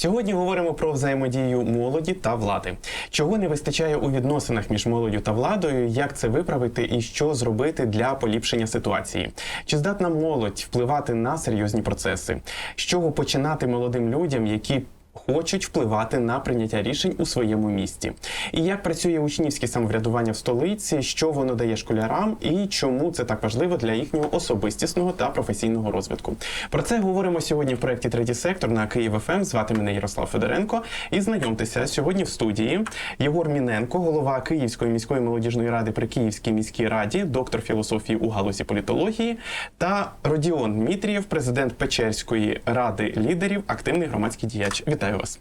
Сьогодні говоримо про взаємодію молоді та влади. Чого не вистачає у відносинах між молоддю та владою, як це виправити і що зробити для поліпшення ситуації? Чи здатна молодь впливати на серйозні процеси? З чого починати молодим людям, які Хочуть впливати на прийняття рішень у своєму місті, і як працює учнівське самоврядування в столиці, що воно дає школярам, і чому це так важливо для їхнього особистісного та професійного розвитку. Про це говоримо сьогодні в проєкті Третій сектор на Київ ФМ. Звати мене Ярослав Федоренко. І знайомтеся сьогодні в студії Єгор Міненко, голова Київської міської молодіжної ради при Київській міській раді, доктор філософії у галузі політології, та Родіон Дмитрієв, президент Печерської ради лідерів, активний громадський діяч. Вітаю вас.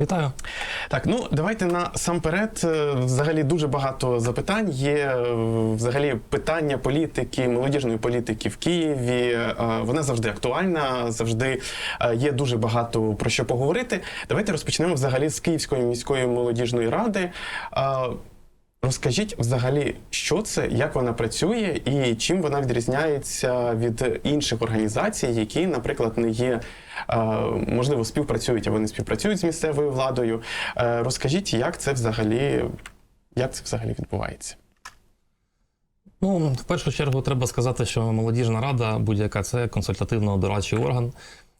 Вітаю. Так, ну давайте насамперед. е, Взагалі дуже багато запитань. Є е, взагалі питання політики, молодіжної політики в Києві. Е, Вона завжди актуальна, завжди є дуже багато про що поговорити. Давайте розпочнемо взагалі з Київської міської молодіжної ради. Розкажіть взагалі, що це, як вона працює і чим вона відрізняється від інших організацій, які, наприклад, не є е, можливо співпрацюють або не співпрацюють з місцевою владою. Е, Розкажіть, як це взагалі, як це взагалі відбувається? Ну, в першу чергу треба сказати, що молодіжна рада будь-яка це консультативно-дорадчий орган,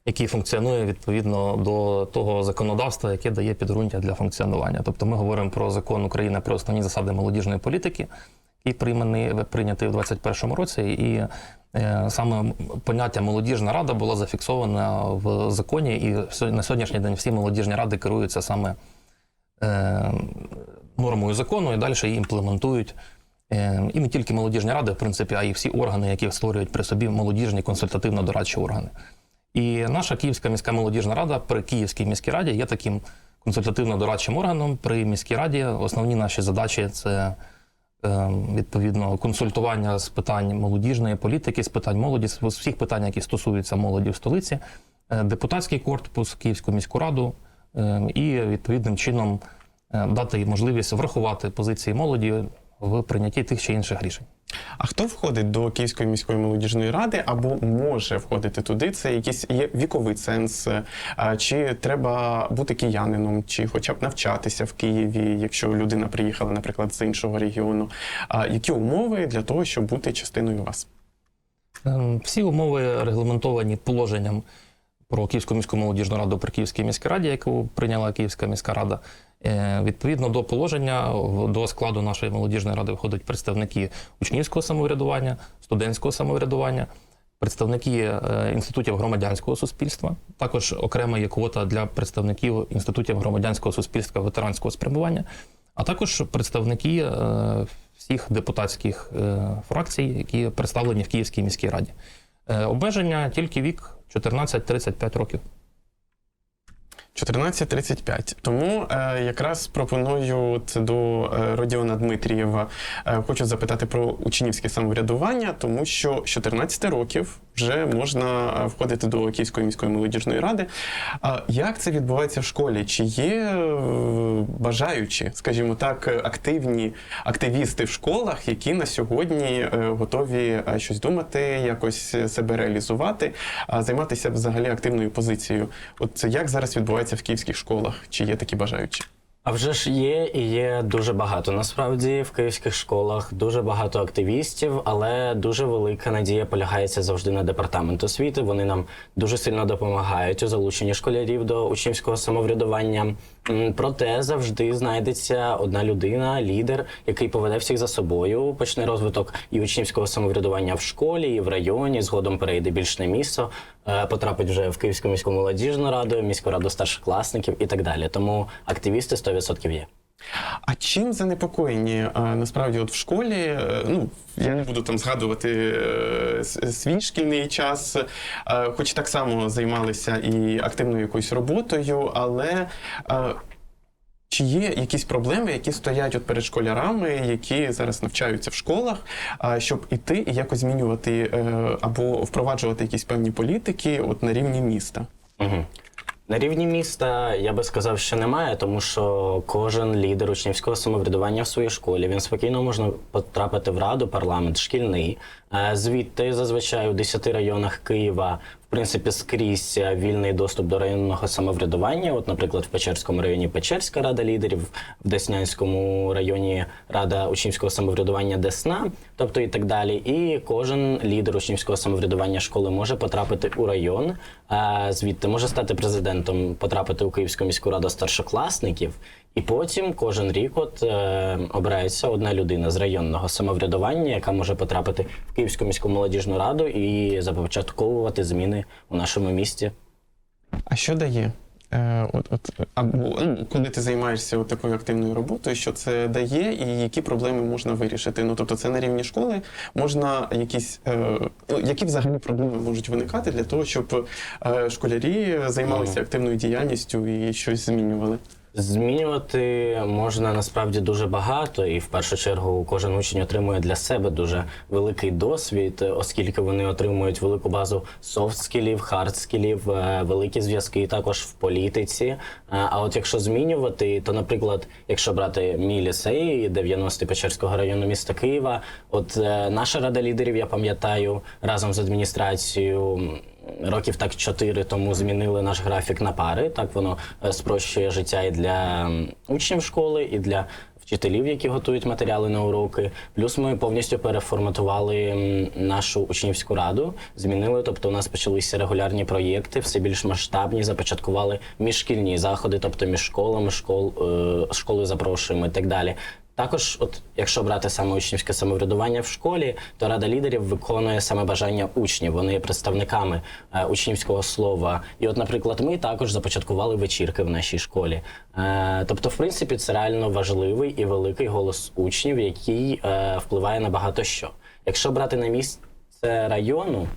який функціонує відповідно до того законодавства, яке дає підґрунтя для функціонування. Тобто ми говоримо про закон України про основні засади молодіжної політики, який приймений, прийнятий в 2021 році, і е, саме поняття молодіжна рада було зафіксовано в законі, і на сьогоднішній день всі молодіжні ради керуються саме е, нормою закону і далі її імплементують. Е, І не тільки молодіжні ради, в принципі, а й всі органи, які створюють при собі молодіжні консультативно-дорадчі органи. І наша Київська міська молодіжна рада при Київській міській раді є таким консультативно-дорадчим органом при міській раді. Основні наші задачі це е, відповідно консультування з питань молодіжної політики, з питань молоді, з всіх питань, які стосуються молоді в столиці, е, депутатський корпус, Київську міську раду е, і відповідним чином е, дати можливість врахувати позиції молоді в прийнятті тих чи інших рішень. А хто входить до Київської міської молодіжної ради або може входити туди? Це якийсь є віковий ценз, е, чи треба бути киянином, чи хоча б навчатися в Києві, якщо людина приїхала, наприклад, з іншого регіону. Які умови для того, щоб бути частиною вас? Ем, Всі умови регламентовані положенням про Київську міську молодіжну раду при Київській міській раді, яку прийняла Київська міська рада. Е, Відповідно до положення, до складу нашої молодіжної ради входять представники учнівського самоврядування, студентського самоврядування, представники е, інститутів громадянського суспільства. Також окрема є квота для представників інститутів громадянського суспільства ветеранського спрямування, а також представники е, всіх депутатських фракцій, які представлені в Київській міській раді. Обмеження тільки вік 14-35 років. 14.35. Тому е, якраз пропоную от до е, Родіона Дмитрієва. Е, хочу запитати про учнівське самоврядування, тому що з 14 років вже можна е, входити до Київської міської молодіжної ради. А як це відбувається в школі? Чи є е, бажаючі, скажімо так, активні активісти в школах, які на сьогодні е, готові щось думати, якось себе реалізувати, а займатися взагалі активною позицією? От як зараз відбувається в київських школах? Чи є такі бажаючі? А вже ж є і є дуже багато насправді в київських школах, дуже багато активістів, але дуже велика надія полягається завжди на департамент освіти. Вони нам дуже сильно допомагають у залученні школярів до учнівського самоврядування. Проте завжди знайдеться одна людина, лідер, який поведе всіх за собою, почне розвиток і учнівського самоврядування в школі, і в районі. Згодом перейде більш на місто, е, потрапить вже в Київську міську молодіжну раду, міську раду старшокласників і так далі. Тому активісти 100% є. А чим занепокоєні насправді от в школі? е, Ну я не буду там згадувати е, свій шкільний час, е, хоч так само займалися і активною якоюсь роботою, але. е, Чи є якісь проблеми, які стоять от перед школярами, які зараз навчаються в школах, щоб іти і якось змінювати е, або впроваджувати якісь певні політики от на рівні міста? Угу. На рівні міста я би сказав, що немає, тому що кожен лідер учнівського самоврядування в своїй школі він спокійно може потрапити в раду, парламент шкільний. Е, Звідти зазвичай у 10 районах Києва принципі скрізь вільний доступ до районного самоврядування. От, наприклад, в Печерському районі Печерська рада лідерів, в Деснянському районі Рада учнівського самоврядування Десна, тобто і так далі. І кожен лідер учнівського самоврядування школи може потрапити у район, звідти може стати президентом, потрапити у Київську міську раду старшокласників. І потім кожен рік от е, обирається одна людина з районного самоврядування, яка може потрапити в Київську міську молодіжну раду і започатковувати зміни у нашому місті. А що дає? Е, от, от, або ну, коли ти займаєшся от такою активною роботою, що це дає, і які проблеми можна вирішити? Ну тобто, це на рівні школи можна якісь е, ну, які взагалі проблеми можуть виникати для того, щоб е, школярі займалися активною діяльністю і щось змінювали? Змінювати можна насправді дуже багато, і в першу чергу кожен учень отримує для себе дуже великий досвід, оскільки вони отримують велику базу софт-скілів, хард-скілів, е, великі зв'язки також в політиці. Е, А от якщо змінювати, то, наприклад, якщо брати мій ліцей 90 Печерського району міста Києва, от е, наша рада лідерів, я пам'ятаю, разом з адміністрацією. Років так чотири тому змінили наш графік на пари. Так воно е, спрощує життя і для учнів школи, і для вчителів, які готують матеріали на уроки. Плюс ми повністю переформатували нашу учнівську раду. Змінили, тобто у нас почалися регулярні проєкти, все більш масштабні. Започаткували міжшкільні заходи, тобто між школами, школ, е, школи запрошуємо і так далі. Також, от якщо брати саме учнівське самоврядування в школі, то Рада лідерів виконує саме бажання учнів. Вони є представниками е, учнівського слова. І, от, наприклад, ми також започаткували вечірки в нашій школі. Е, тобто, в принципі, це реально важливий і великий голос учнів, який е, впливає на багато що. Якщо брати на місце району.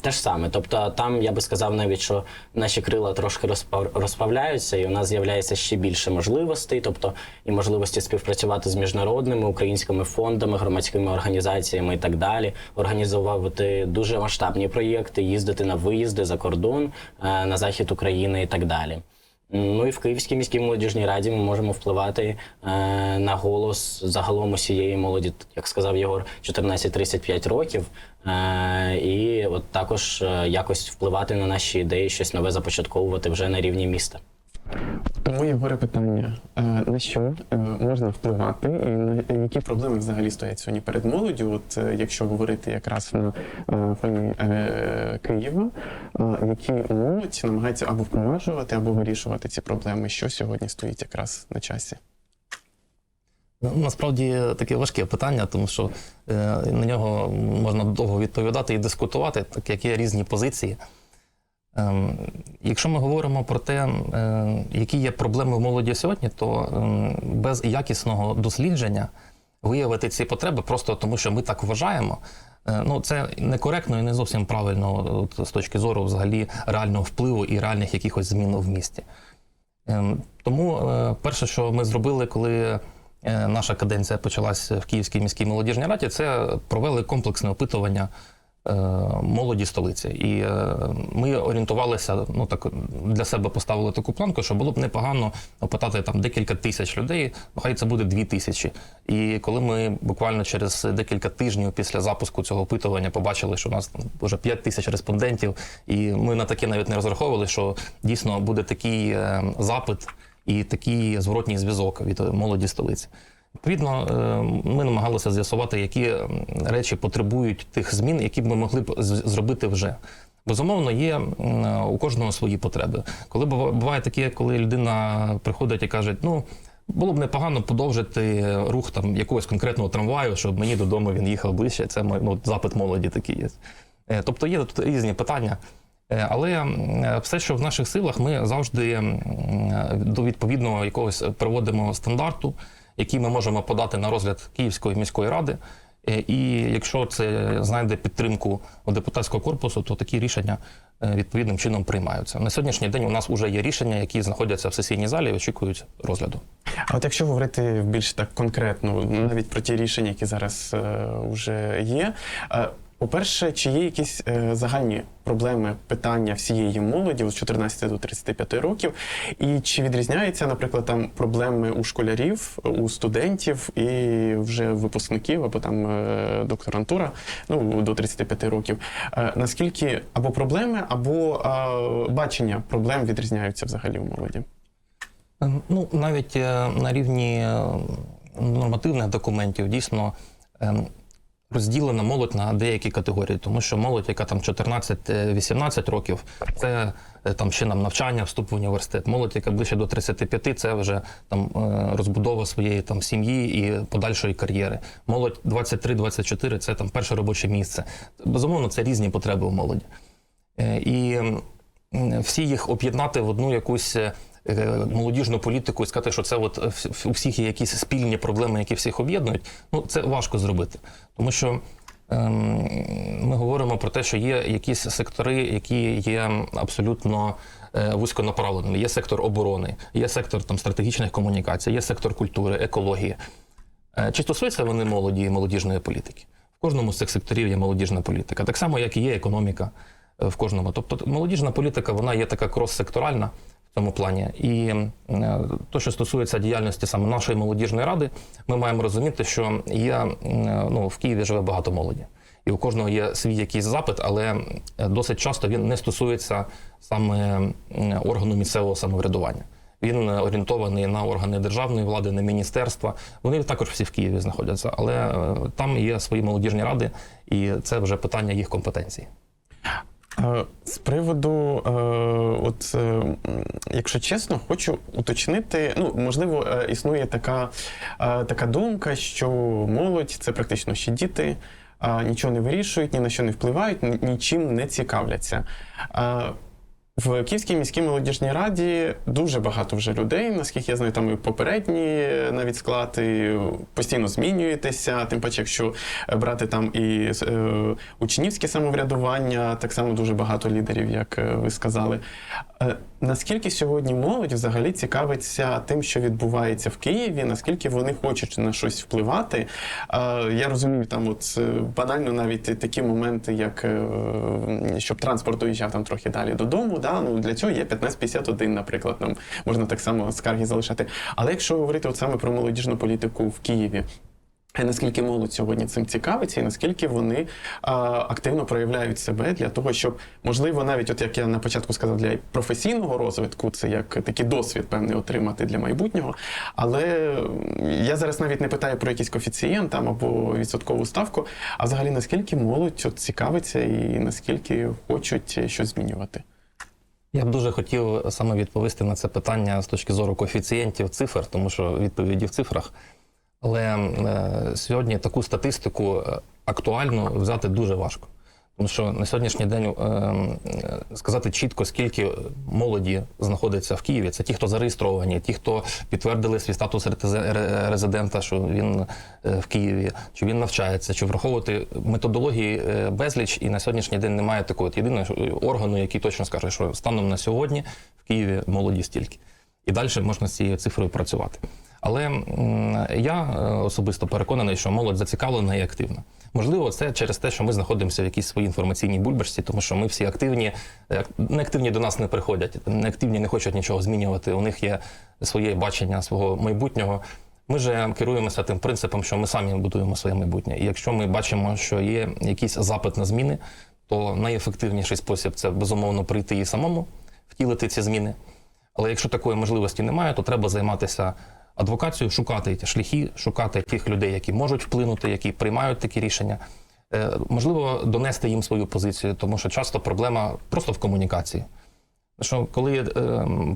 Те ж саме, тобто там я би сказав навіть, що наші крила трошки розпав- розправляються, і у нас з'являється ще більше можливостей, тобто і можливості співпрацювати з міжнародними українськими фондами, громадськими організаціями і так далі, організовувати дуже масштабні проєкти, їздити на виїзди за кордон, е, на захід України і так далі. Ну і в Київській міській молодіжній раді ми можемо впливати е, на голос загалом усієї молоді, як сказав Єгор, 14-35 років. Е, і от також е, якось впливати на наші ідеї, щось нове започатковувати вже на рівні міста. Тому Єгоре, горе питання: е, що е, можна впливати, і на які проблеми взагалі стоять сьогодні перед молоддю? От е, якщо говорити якраз на е, фоні е, Києва, е, які молодь намагається або впроваджувати, або вирішувати ці проблеми, що сьогодні стоїть якраз на часі? Ну, Насправді таке важке питання, тому що е, на нього можна довго відповідати і дискутувати, так як є різні позиції. Ем, якщо ми говоримо про те, е, які є проблеми в молоді сьогодні, то ем, без якісного дослідження виявити ці потреби просто тому, що ми так вважаємо. е, Ну, це некоректно і не зовсім правильно з точки зору взагалі реального впливу і реальних якихось змін в місті. Ем, Тому е, перше, що ми зробили, коли е, наша каденція почалась в Київській міській молодіжній раді, це провели комплексне опитування молоді столиці. І е, ми орієнтувалися, ну так для себе поставили таку планку, що було б непогано опитати там декілька тисяч людей, ну хай це буде дві тисячі. І коли ми буквально через декілька тижнів після запуску цього опитування побачили, що у нас там вже 5 тисяч респондентів, і ми на таке навіть не розраховували, що дійсно буде такий е, запит і такий зворотній зв'язок від молоді столиці. Відповідно, е, ми намагалися з'ясувати, які речі потребують тих змін, які б ми могли б зробити вже. Безумовно, є у кожного свої потреби. Коли буває таке, коли людина приходить і каже, ну. Було б непогано подовжити рух там якогось конкретного трамваю, щоб мені додому він їхав ближче. Це ну, запит молоді такий є. Е, Тобто є тут різні питання. Е, Але все, що в наших силах, ми завжди до відповідного якогось приводимо стандарту, який ми можемо подати на розгляд Київської міської ради. Е, І якщо це знайде підтримку у депутатського корпусу, то такі рішення е, відповідним чином приймаються. На сьогоднішній день у нас вже є рішення, які знаходяться в сесійній залі і очікують розгляду. А от якщо говорити більш так конкретно, навіть про ті рішення, які зараз вже є, е, По-перше, чи є якісь е, загальні проблеми, питання всієї молоді з 14 до 35 років, і чи відрізняються, наприклад, там проблеми у школярів, у студентів і вже випускників або там е, докторантура, ну до 35 років. Е, наскільки або проблеми, або е, бачення проблем відрізняються взагалі у молоді? Ем, Ну, навіть е, на рівні е, нормативних документів дійсно ем, розділена молодь на деякі категорії, тому що молодь, яка там 14-18 років, це е, там ще нам навчання, вступ в університет. Молодь, яка ближче до 35, це вже там е, розбудова своєї там сім'ї і подальшої кар'єри. Молодь 23-24 це там перше робоче місце. Безумовно, це різні потреби у молоді. Е, І всі їх об'єднати в одну якусь молодіжну політику і сказати, що це от е, у всіх є якісь спільні проблеми, які всіх об'єднують. Ну це важко зробити, тому що. ем, Ми говоримо про те, що є якісь сектори, які є абсолютно е, вузьконаправленими. Є сектор оборони, є сектор там стратегічних комунікацій, є сектор культури, екології. Е, Чи стосуються вони молоді і молодіжної політики? В кожному з цих секторів є молодіжна політика, так само, як і є економіка е, в кожному. Тобто молодіжна політика вона є така крос-секторальна в цьому плані. І е, то, що стосується діяльності саме нашої молодіжної ради, ми маємо розуміти, що є е, ну, в Києві живе багато молоді. І у кожного є свій якийсь запит, але досить часто він не стосується саме органу місцевого самоврядування. Він орієнтований на органи державної влади, на міністерства. Вони також всі в Києві знаходяться, але е, там є свої молодіжні ради, і це вже питання їх компетенції. Е, З приводу, е, от е, якщо чесно, хочу уточнити. Ну, можливо, існує така, така думка, що молодь це практично ще діти, нічого не вирішують, ні на що не впливають, нічим не цікавляться. Е, В Київській міській молодіжній раді дуже багато вже людей, наскільки я знаю, там і попередні навіть склади постійно змінюєтеся. Тим паче, якщо брати там і е, учнівське самоврядування, так само дуже багато лідерів, як е, ви сказали. Наскільки сьогодні молодь взагалі цікавиться тим, що відбувається в Києві, наскільки вони хочуть на щось впливати? Я розумію, там от е, банально навіть такі моменти, як е, щоб транспорт доїжджав там трохи далі додому. Да? Ну, для цього є 1551, наприклад, нам можна так само скарги залишати. Але якщо говорити от саме про молодіжну політику в Києві. Е, Наскільки молодь сьогодні цим цікавиться, і наскільки вони а, активно проявляють себе для того, щоб можливо, навіть от як я на початку сказав, для професійного розвитку, це як такий досвід певний отримати для майбутнього. Але я зараз навіть не питаю про якийсь коефіцієнт там або відсоткову ставку, а взагалі наскільки молодь от, цікавиться і наскільки хочуть щось змінювати. Я б дуже хотів саме відповісти на це питання з точки зору коефіцієнтів цифр, тому що відповіді в цифрах. Але е, сьогодні таку статистику е, актуально взяти дуже важко. Тому що на сьогоднішній день е, е, сказати чітко, скільки молоді знаходиться в Києві, це ті, хто зареєстровані, ті, хто підтвердили свій статус резидента, що він е, в Києві, чи він навчається, чи враховувати методології безліч, і на сьогоднішній день немає такого єдиного органу, який точно скаже, що станом на сьогодні в Києві молоді стільки. І далі можна з цією цифрою працювати. Але я е, особисто переконаний, що молодь зацікавлена і активна. Можливо, це через те, що ми знаходимося в якійсь своїй інформаційній бульбашці, тому що ми всі активні, е, неактивні до нас не приходять, неактивні не хочуть нічого змінювати. У них є своє бачення свого майбутнього. Ми же керуємося тим принципом, що ми самі будуємо своє майбутнє. І якщо ми бачимо, що є якийсь запит на зміни, то найефективніший спосіб це безумовно прийти і самому втілити ці зміни. Але якщо такої можливості немає, то треба займатися адвокацією, шукати шляхи, шукати тих людей, які можуть вплинути, які приймають такі рішення. Е, Можливо, донести їм свою позицію, тому що часто проблема просто в комунікації. Що коли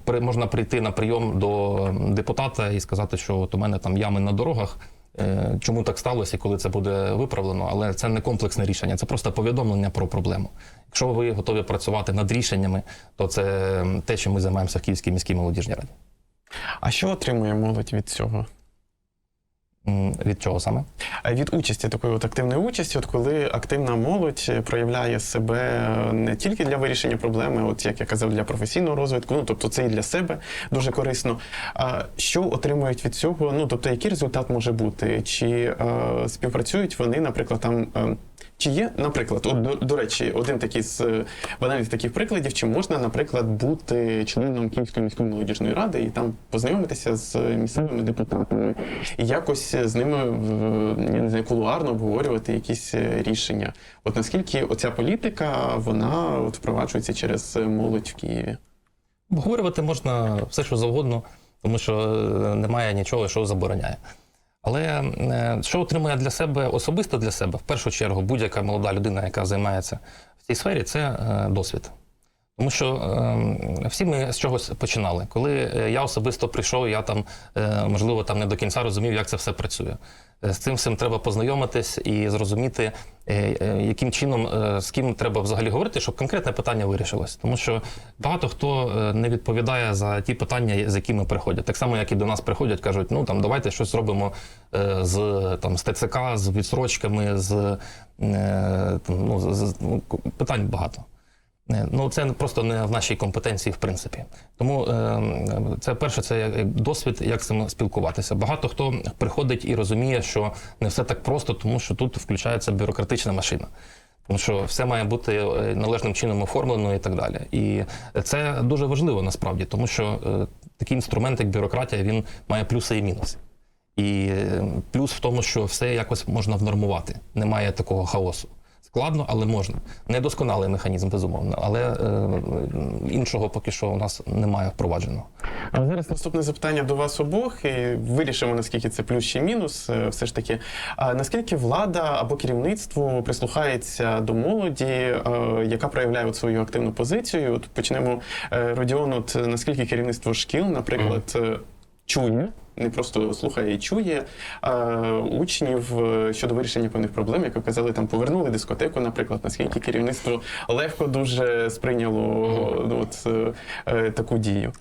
е, можна прийти на прийом до депутата і сказати, що от у мене там ями на дорогах, е, чому так сталося коли це буде виправлено, але це не комплексне рішення, це просто повідомлення про проблему. Якщо ви готові працювати над рішеннями, то це те, чим ми займаємося в Київській міській молодіжній раді. А що отримує молодь від цього? Від чого саме? Від участі, такої от активної участі, от коли активна молодь проявляє себе не тільки для вирішення проблеми, от як я казав, для професійного розвитку, ну тобто це і для себе дуже корисно. А що отримують від цього? Ну тобто, який результат може бути? Чи е, співпрацюють вони, наприклад, там? Е, Чи є, наприклад, от, до, до речі, один такий з банальних таких прикладів, чи можна, наприклад, бути членом Київської міської молодіжної ради і там познайомитися з місцевими депутатами і якось з ними я не знаю, кулуарно обговорювати якісь рішення? От наскільки оця політика вона от впроваджується через молодь в Києві? Обговорювати можна все, що завгодно, тому що е, немає нічого, що забороняє. Але е, що отримує для себе особисто для себе, в першу чергу, будь-яка молода людина, яка займається в цій сфері, це е, досвід. Тому що е, всі ми з чогось починали. Коли е, я особисто прийшов, я там, е, можливо, там не до кінця розумів, як це все працює. Е, З цим всім треба познайомитись і зрозуміти, е, яким чином з ким треба взагалі говорити, щоб конкретне питання вирішилось. Тому що багато хто не відповідає за ті питання, з якими приходять. Так само, як і до нас приходять, кажуть, ну там давайте щось зробимо з там з ТЦК, з відсрочками, з, там, ну, з- з- ну, питань багато. Ну, це просто не в нашій компетенції, в принципі. Тому е, це перше, це досвід, як з цим спілкуватися. Багато хто приходить і розуміє, що не все так просто, тому що тут включається бюрократична машина. Тому що все має бути е, належним чином оформлено і так далі. І це дуже важливо насправді, тому що е, такий інструмент, як бюрократія, він має плюси і мінуси. І плюс в тому, що все якось можна внормувати. Немає такого хаосу. Складно, але можна. Недосконалий механізм, безумовно, але е, іншого поки що у нас немає впровадженого. А зараз наступне запитання до вас обох. І вирішимо, наскільки це плюс чи мінус. Е, Все ж таки, а наскільки влада або керівництво прислухається до молоді, е, яка проявляє от свою активну позицію? От почнемо е, Родіон, от наскільки керівництво шкіл, наприклад, е, чує. Не просто слухає і чує а, учнів щодо вирішення певних проблем, як ви казали, там повернули дискотеку, наприклад, наскільки керівництво легко дуже сприйняло от, е, таку дію.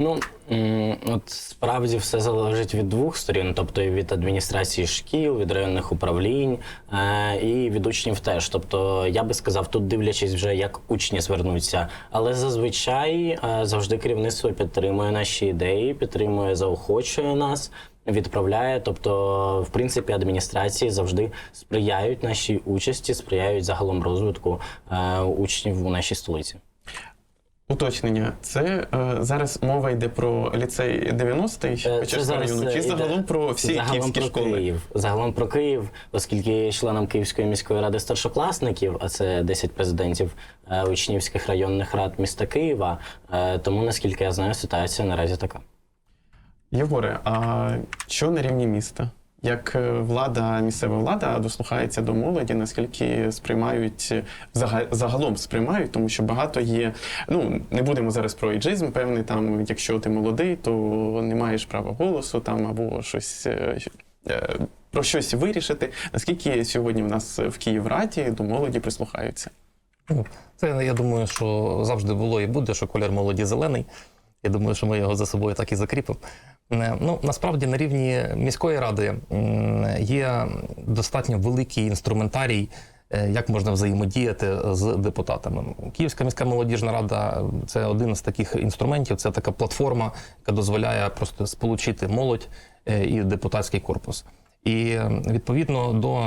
Ну от справді все залежить від двох сторін, тобто і від адміністрації шкіл, від районних управлінь е, і від учнів теж. Тобто, я би сказав, тут дивлячись вже як учні звернуться. Але зазвичай е, завжди керівництво підтримує наші ідеї, підтримує, заохочує нас. Відправляє, тобто, в принципі, адміністрації завжди сприяють нашій участі, сприяють загалом розвитку е, учнів у нашій столиці. Уточнення, це е, зараз мова йде про ліцей 90-й Е, Печерського району, чи загалом про всі загалом київські про школи? Київ. Загалом про Київ, оскільки членом Київської міської ради старшокласників, а це 10 президентів е, учнівських районних рад міста Києва. е, Тому наскільки я знаю, ситуація наразі така. Єгоре, а що на рівні міста? Як е, влада, місцева влада дослухається до молоді, наскільки сприймають е, загалом сприймають, тому що багато є. Ну не будемо зараз про іджизм, певний там, якщо ти молодий, то не маєш права голосу там або щось е, про щось вирішити. Наскільки сьогодні в нас в Київраді до молоді прислухаються? Ну, Це я думаю, що завжди було і буде, що колір молоді зелений. Я думаю, що ми його за собою так і закріпимо. Е, Ну, насправді на рівні міської ради є достатньо великий інструментарій, е, як можна взаємодіяти з депутатами. Київська міська молодіжна рада це один з таких інструментів, це така платформа, яка дозволяє просто сполучити молодь е, і депутатський корпус. І відповідно до е,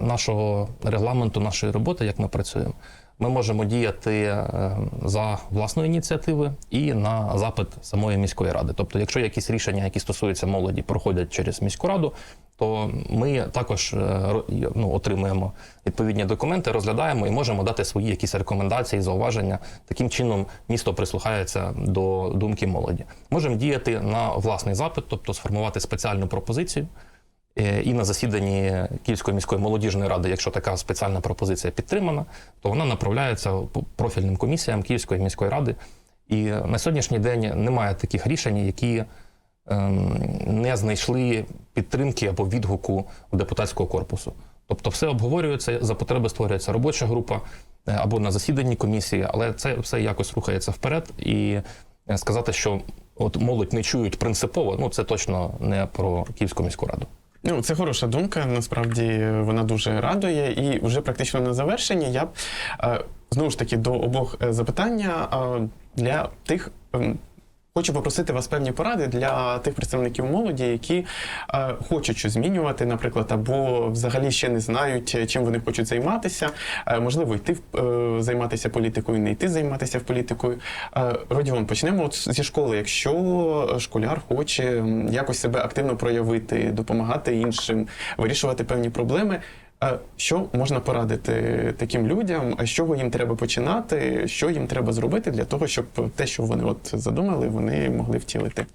нашого регламенту, нашої роботи, як ми працюємо, ми можемо діяти е, за власної ініціативи і на запит самої міської ради. Тобто, якщо якісь рішення, які стосуються молоді, проходять через міську раду, то ми також е, ну, отримуємо відповідні документи, розглядаємо і можемо дати свої якісь рекомендації, зауваження. Таким чином місто прислухається до думки молоді. Можемо діяти на власний запит, тобто сформувати спеціальну пропозицію. Е, І на засіданні Київської міської молодіжної ради, якщо така спеціальна пропозиція підтримана, то вона направляється профільним комісіям Київської міської ради. І на сьогоднішній день немає таких рішень, які ем, не знайшли підтримки або відгуку у депутатського корпусу. Тобто, все обговорюється за потреби створюється робоча група е, або на засіданні комісії, але це все якось рухається вперед. І е, сказати, що от молодь не чують принципово, ну це точно не про Київську міську раду. Ну, це хороша думка. Насправді вона дуже радує. І вже практично на завершення я б е, знову ж таки до обох е, запитання е, для тих. Хочу попросити вас певні поради для тих представників молоді, які е, хочуть щось змінювати, наприклад, або взагалі ще не знають, е, чим вони хочуть займатися. Е, можливо, йти в- е, займатися політикою, не йти займатися в політикою. Е, Родіон, почнемо от зі школи. Якщо школяр хоче якось себе активно проявити, допомагати іншим, вирішувати певні проблеми. Е, Що можна порадити таким людям? А з чого їм треба починати? Що їм треба зробити для того, щоб те, що вони от задумали, вони могли втілити?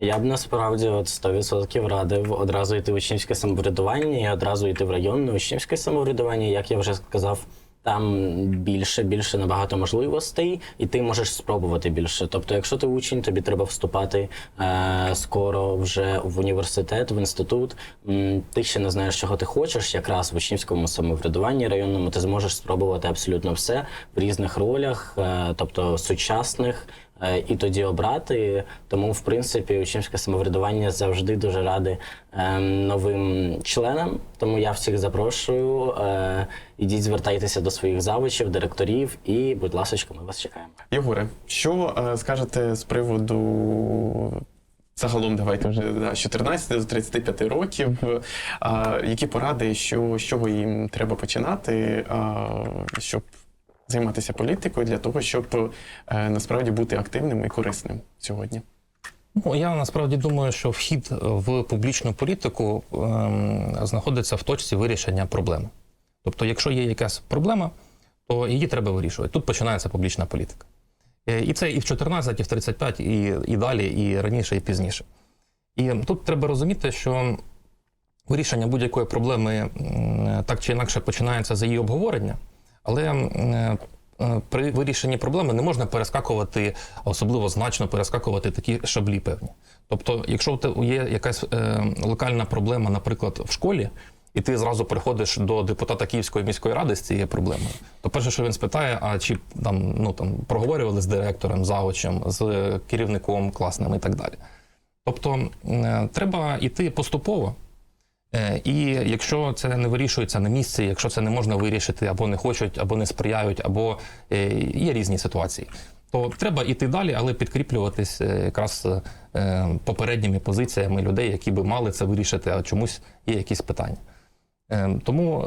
Я б насправді от 100% радив одразу йти в учнівське самоврядування і одразу йти в районне учнівське самоврядування, як я вже сказав. Там більше, більше набагато можливостей, і ти можеш спробувати більше. Тобто, якщо ти учень, тобі треба вступати е, скоро вже в університет, в інститут. Ти ще не знаєш, чого ти хочеш. Якраз в учнівському самоврядуванні районному ти зможеш спробувати абсолютно все в різних ролях, е, тобто сучасних і тоді обрати. Тому, в принципі, учнівське самоврядування завжди дуже ради е, новим членам. Тому я всіх запрошую. Е, ідіть, звертайтеся до своїх завучів, директорів, і, будь ласка, ми вас чекаємо. Єгоре, що е, скажете з приводу загалом, давайте вже з 14 до 35 років? А, які поради, що, з чого їм треба починати, а, щоб займатися політикою для того, щоб е, насправді бути активним і корисним сьогодні? Ну, я насправді думаю, що вхід в публічну політику ем, знаходиться в точці вирішення проблеми. Тобто, якщо є якась проблема, то її треба вирішувати. Тут починається публічна політика. Е, І це і в 14, і в 35, і, і далі, і раніше, і пізніше. І тут треба розуміти, що вирішення будь-якої проблеми так чи інакше починається з її обговорення, але е, е, при вирішенні проблеми не можна перескакувати, особливо значно перескакувати такі шаблі певні. Тобто, якщо є якась е, локальна проблема, наприклад, в школі, і ти зразу приходиш до депутата Київської міської ради з цією проблемою, то перше, що він спитає, а чи там ну там проговорювали з директором, завучем, з керівником класним і так далі. Тобто треба йти поступово. Е, І якщо це не вирішується на місці, якщо це не можна вирішити, або не хочуть, або не сприяють, або е, є різні ситуації, то треба йти далі, але підкріплюватись е, якраз попередніми позиціями людей, які би мали це вирішити, а чомусь є якісь питання. Тому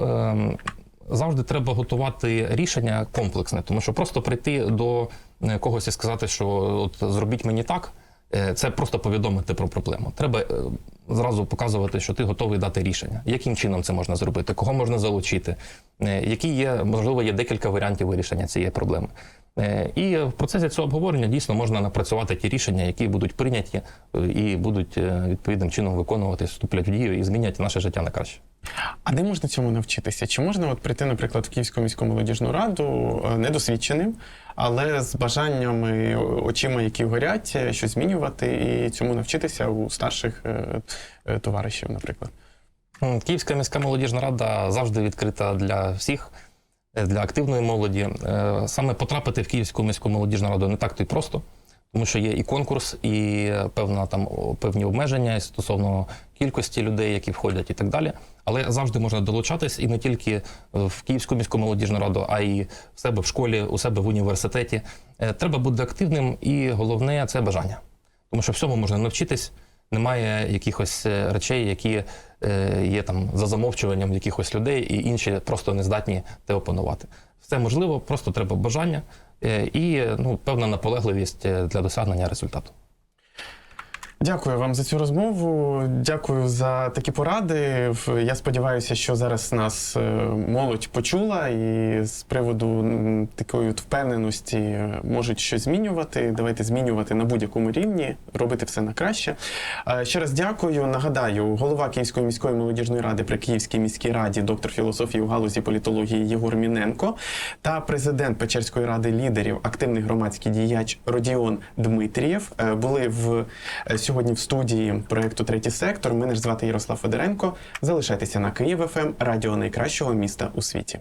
завжди треба готувати рішення комплексне, тому що просто прийти до когось і сказати, що от зробіть мені так. Е, Це просто повідомити про проблему. Треба е, зразу показувати, що ти готовий дати рішення. Яким чином це можна зробити, кого можна залучити, е, які є, можливо, є декілька варіантів вирішення цієї проблеми. Е, І в процесі цього обговорення дійсно можна напрацювати ті рішення, які будуть прийняті е, і будуть е, відповідним чином виконуватись, вступлять в дію і змінять наше життя на краще. А де можна цьому навчитися? Чи можна от прийти, наприклад, в Київську міську молодіжну раду недосвідченим, але з бажаннями, очима, які горять, щось змінювати і цьому навчитися у старших товаришів, наприклад? Київська міська молодіжна рада завжди відкрита для всіх, для активної молоді. Е, Саме потрапити в Київську міську молодіжну раду не так то й просто, тому що є і конкурс, і певна там певні обмеження стосовно кількості людей, які входять, і так далі. Але завжди можна долучатись і не тільки в Київську міську молодіжну раду, а й в себе в школі, у себе в університеті. Е, Треба бути активним, і головне це бажання. Тому що всьому можна навчитись. Немає якихось е, речей, які е, є там за замовчуванням якихось людей, і інші просто не здатні те опанувати. Все можливо, просто треба бажання е, і ну, певна наполегливість для досягнення результату. Дякую вам за цю розмову. Дякую за такі поради. Я сподіваюся, що зараз нас е, молодь почула і з приводу такої впевненості е, можуть щось змінювати. Давайте змінювати на будь-якому рівні, робити все на краще. Ще раз дякую. Нагадаю, голова Київської міської молодіжної ради при Київській міській раді, доктор філософії у галузі політології Єгор Міненко та президент Печерської ради лідерів, активний громадський діяч Родіон Дмитрієв е, були в сьогодні в студії проекту Третій сектор. Мене ж звати Ярослав Федоренко. Залишайтеся на Київ ФМ, радіо найкращого міста у світі.